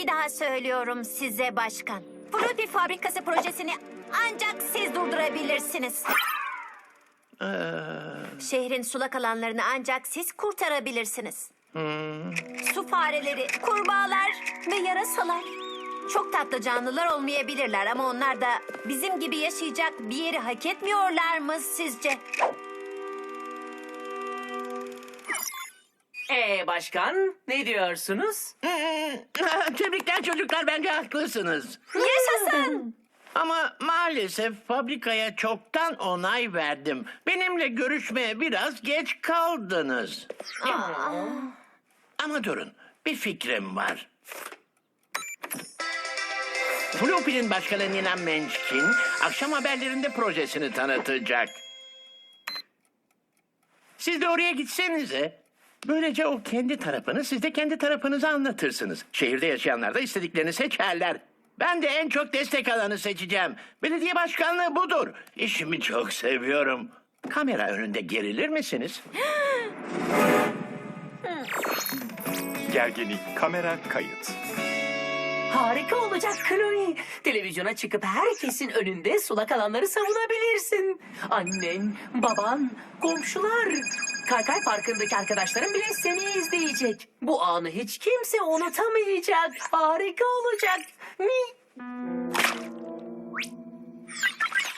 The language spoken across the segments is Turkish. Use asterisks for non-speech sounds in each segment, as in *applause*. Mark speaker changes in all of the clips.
Speaker 1: Bir daha söylüyorum size başkan. Fruity fabrikası projesini ancak siz durdurabilirsiniz. Şehrin sulak alanlarını ancak siz kurtarabilirsiniz. Su fareleri, kurbağalar ve yarasalar. Çok tatlı canlılar olmayabilirler ama onlar da bizim gibi yaşayacak bir yeri hak etmiyorlar mı sizce?
Speaker 2: Ee başkan ne diyorsunuz? *laughs*
Speaker 3: Tebrikler çocuklar bence haklısınız.
Speaker 1: Yaşasın! *laughs*
Speaker 3: Ama maalesef fabrikaya çoktan onay verdim. Benimle görüşmeye biraz geç kaldınız. Ama durun bir fikrim var. Floppy'nin başkanı Nina Menchkin akşam haberlerinde projesini tanıtacak. Siz de oraya gitsenize. Böylece o kendi tarafını siz de kendi tarafınızı anlatırsınız. Şehirde yaşayanlar da istediklerini seçerler. Ben de en çok destek alanı seçeceğim. Belediye başkanlığı budur. İşimi çok seviyorum. Kamera önünde gerilir misiniz? *gasps*
Speaker 4: Gerginlik, kamera, kayıt.
Speaker 2: Harika olacak Chloe. Televizyona çıkıp herkesin önünde sulak alanları savunabilirsin. Annen, baban, komşular. Kaykay Parkı'ndaki arkadaşların bile seni izleyecek. Bu anı hiç kimse unutamayacak. Harika olacak. Mi?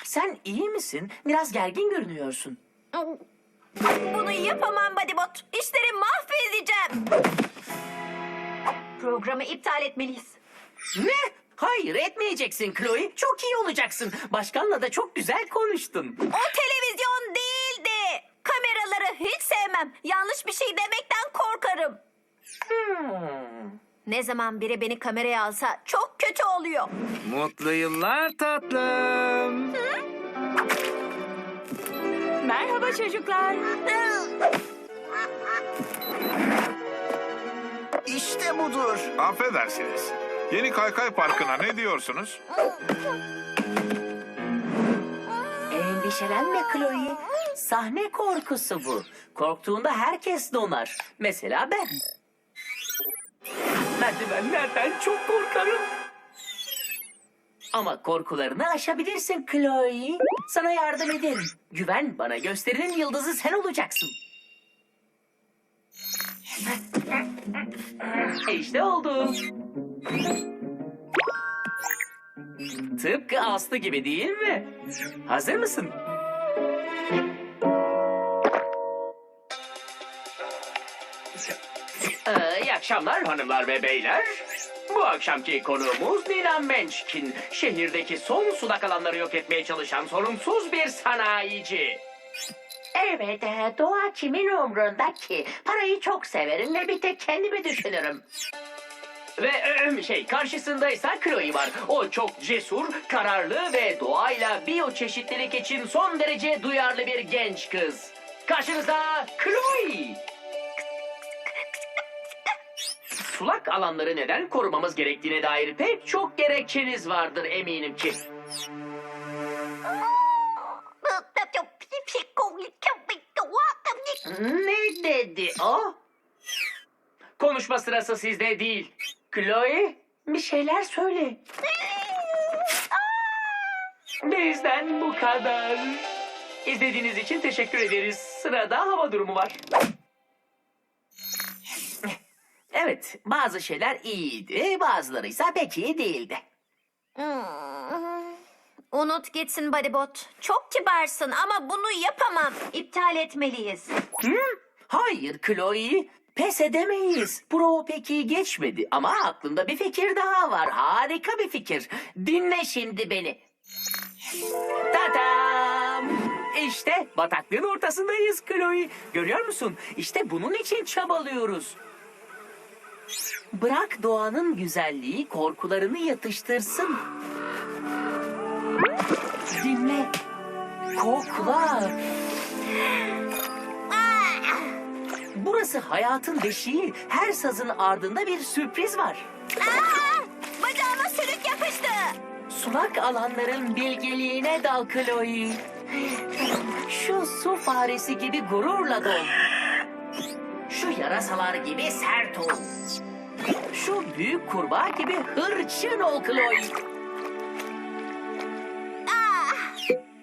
Speaker 2: Sen iyi misin? Biraz gergin görünüyorsun.
Speaker 1: Bunu yapamam Bodybot. İşleri mahvedeceğim. Programı iptal etmeliyiz.
Speaker 2: Ne? Hayır etmeyeceksin Chloe. Çok iyi olacaksın. Başkanla da çok güzel konuştun.
Speaker 1: O hiç sevmem. Yanlış bir şey demekten korkarım.
Speaker 2: Hmm.
Speaker 1: Ne zaman biri beni kameraya alsa çok kötü oluyor.
Speaker 5: Mutlu yıllar tatlım.
Speaker 1: Merhaba çocuklar.
Speaker 6: İşte budur.
Speaker 4: Affedersiniz. Yeni Kaykay Parkı'na ne diyorsunuz?
Speaker 2: Endişelenme Chloe. Sahne korkusu bu. Korktuğunda herkes donar. Mesela ben. Merdivenlerden çok korkarım. Ama korkularını aşabilirsin Chloe. Sana yardım ederim. Güven bana gösterinin yıldızı sen olacaksın. İşte oldu. Tıpkı Aslı gibi değil mi? Hazır mısın? Akşamlar hanımlar ve beyler. Bu akşamki konuğumuz Nina Menchkin. Şehirdeki son sudak alanları yok etmeye çalışan sorumsuz bir sanayici. Evet, e, doğa kimin umrunda ki? Parayı çok severim ve bir tek kendimi düşünürüm. Ve e, şey karşısındaysa Chloe var. O çok cesur, kararlı ve doğayla biyoçeşitlilik için son derece duyarlı bir genç kız. Karşınızda Chloe. Sulak alanları neden korumamız gerektiğine dair pek çok gerekçeniz vardır eminim ki. Ne dedi o? Konuşma sırası sizde değil. Chloe bir şeyler söyle. Bizden bu kadar. İzlediğiniz için teşekkür ederiz. Sırada hava durumu var. Evet, bazı şeyler iyiydi, bazıları ise pek iyi değildi.
Speaker 1: Hmm. Unut gitsin Bodybot. Çok kibarsın ama bunu yapamam. İptal etmeliyiz.
Speaker 2: Hı? Hayır Chloe, pes edemeyiz. Prova pek iyi geçmedi ama aklımda bir fikir daha var. Harika bir fikir. Dinle şimdi beni. Tadam! İşte bataklığın ortasındayız Chloe. Görüyor musun? İşte bunun için çabalıyoruz. Bırak doğanın güzelliği korkularını yatıştırsın. Dinle. Kokla. Burası hayatın beşiği. Her sazın ardında bir sürpriz var.
Speaker 1: Aa! Bacağıma sürük yapıştı.
Speaker 2: Sulak alanların bilgeliğine dal Chloe. Şu su faresi gibi gururla dol. Yarasalar gibi sert ol. Şu büyük kurbağa gibi hırçın ol Chloe.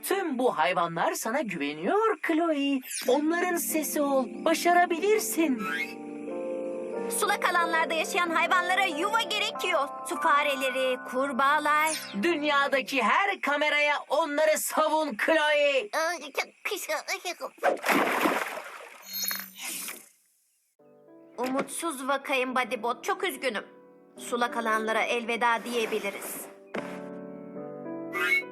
Speaker 2: Tüm bu hayvanlar sana güveniyor Chloe. Onların sesi ol. Başarabilirsin.
Speaker 1: Sulak alanlarda yaşayan hayvanlara yuva gerekiyor. Su fareleri, kurbağalar.
Speaker 2: Dünyadaki her kameraya onları savun Chloe.
Speaker 1: Umutsuz vakayım Bodybot. Çok üzgünüm. Sulak alanlara elveda diyebiliriz.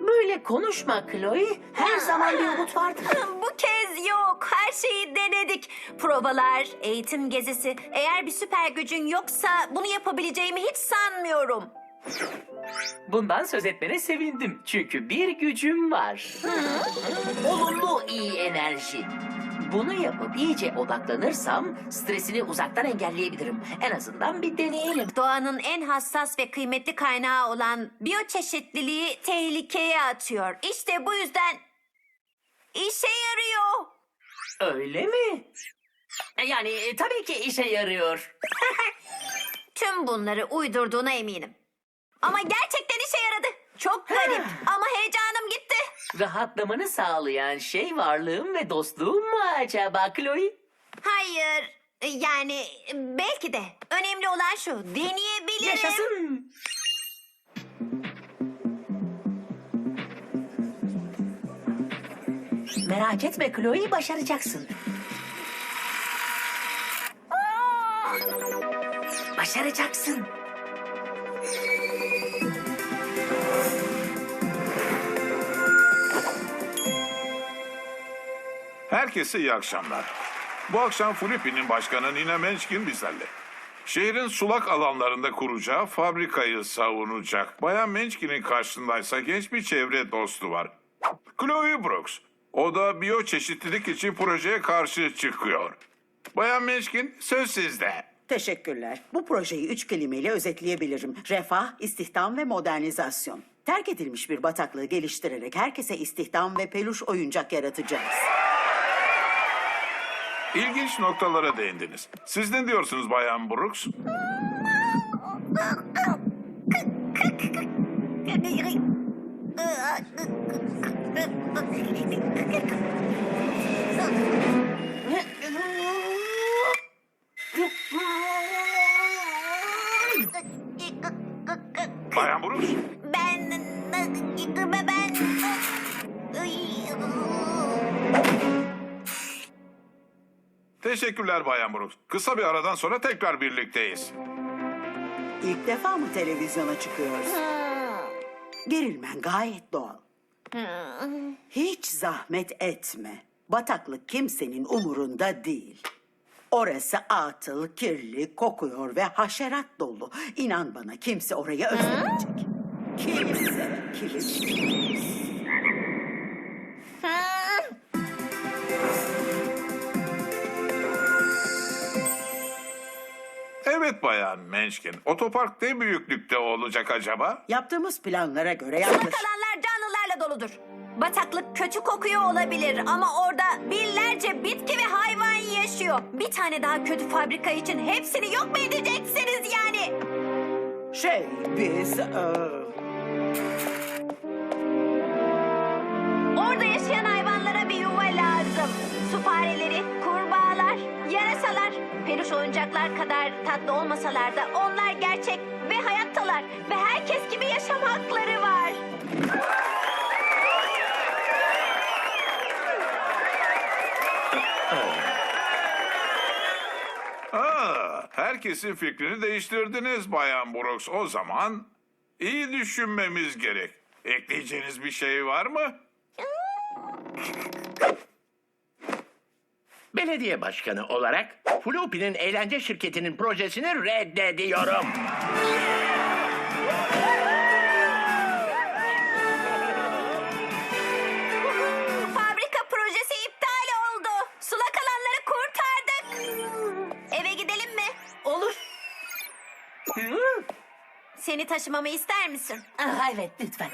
Speaker 2: Böyle konuşma Chloe. Her zaman bir umut vardır. *laughs*
Speaker 1: Bu kez yok. Her şeyi denedik. Provalar, eğitim gezisi. Eğer bir süper gücün yoksa bunu yapabileceğimi hiç sanmıyorum.
Speaker 2: Bundan söz etmene sevindim. Çünkü bir gücüm var. Olumlu iyi enerji. Bunu yapıp iyice odaklanırsam stresini uzaktan engelleyebilirim. En azından bir deneyelim.
Speaker 1: Doğanın en hassas ve kıymetli kaynağı olan biyoçeşitliliği tehlikeye atıyor. İşte bu yüzden işe yarıyor.
Speaker 2: Öyle mi? Yani e, tabii ki işe yarıyor. *laughs*
Speaker 1: Tüm bunları uydurduğuna eminim. Ama gerçekten işe yaradı. Çok garip ama heyecanım gitti.
Speaker 2: Rahatlamanı sağlayan şey varlığım ve dostluğum mu acaba Chloe?
Speaker 1: Hayır, yani belki de. Önemli olan şu, deneyebilirim.
Speaker 2: Yaşasın. Merak etme Chloe başaracaksın. Başaracaksın.
Speaker 4: Herkese iyi akşamlar. Bu akşam Filipi'nin başkanı Nina Menchkin bizlerle. Şehrin sulak alanlarında kuracağı fabrikayı savunacak. Bayan Menchkin'in karşısındaysa genç bir çevre dostu var. Chloe Brooks. O da biyoçeşitlilik için projeye karşı çıkıyor. Bayan Menchkin söz sizde.
Speaker 7: Teşekkürler. Bu projeyi üç kelimeyle özetleyebilirim. Refah, istihdam ve modernizasyon. Terk edilmiş bir bataklığı geliştirerek herkese istihdam ve peluş oyuncak yaratacağız.
Speaker 4: İlginç noktalara değindiniz. Siz ne diyorsunuz Bayan Brooks? *laughs* Teşekkürler Bayan Brooks. Kısa bir aradan sonra tekrar birlikteyiz.
Speaker 7: İlk defa mı televizyona çıkıyorsun? Gerilmen gayet doğal. Hiç zahmet etme. Bataklık kimsenin umurunda değil. Orası atıl, kirli, kokuyor ve haşerat dolu. İnan bana kimse orayı özlemeyecek. Kimse, kimse.
Speaker 4: Evet Bayan Menchkin. Otopark ne büyüklükte olacak acaba?
Speaker 7: Yaptığımız planlara göre
Speaker 1: Sulak
Speaker 7: yaklaşık...
Speaker 1: alanlar canlılarla doludur. Bataklık kötü kokuyor olabilir ama orada binlerce bitki ve hayvan yaşıyor. Bir tane daha kötü fabrika için hepsini yok mu edeceksiniz yani?
Speaker 7: Şey, biz... eee,
Speaker 1: yarasalar, peluş oyuncaklar kadar tatlı olmasalar da onlar gerçek ve hayattalar ve herkes gibi yaşam hakları var.
Speaker 4: Aa, herkesin fikrini değiştirdiniz Bayan Brooks. O zaman iyi düşünmemiz gerek. Ekleyeceğiniz bir şey var mı? *laughs*
Speaker 3: Belediye başkanı olarak Flopi'nin eğlence şirketinin projesini reddediyorum.
Speaker 1: Fabrika projesi iptal oldu. Sulak alanları kurtardık. Eve gidelim mi?
Speaker 2: Olur.
Speaker 1: Seni taşımamı ister misin?
Speaker 2: Ah, evet lütfen.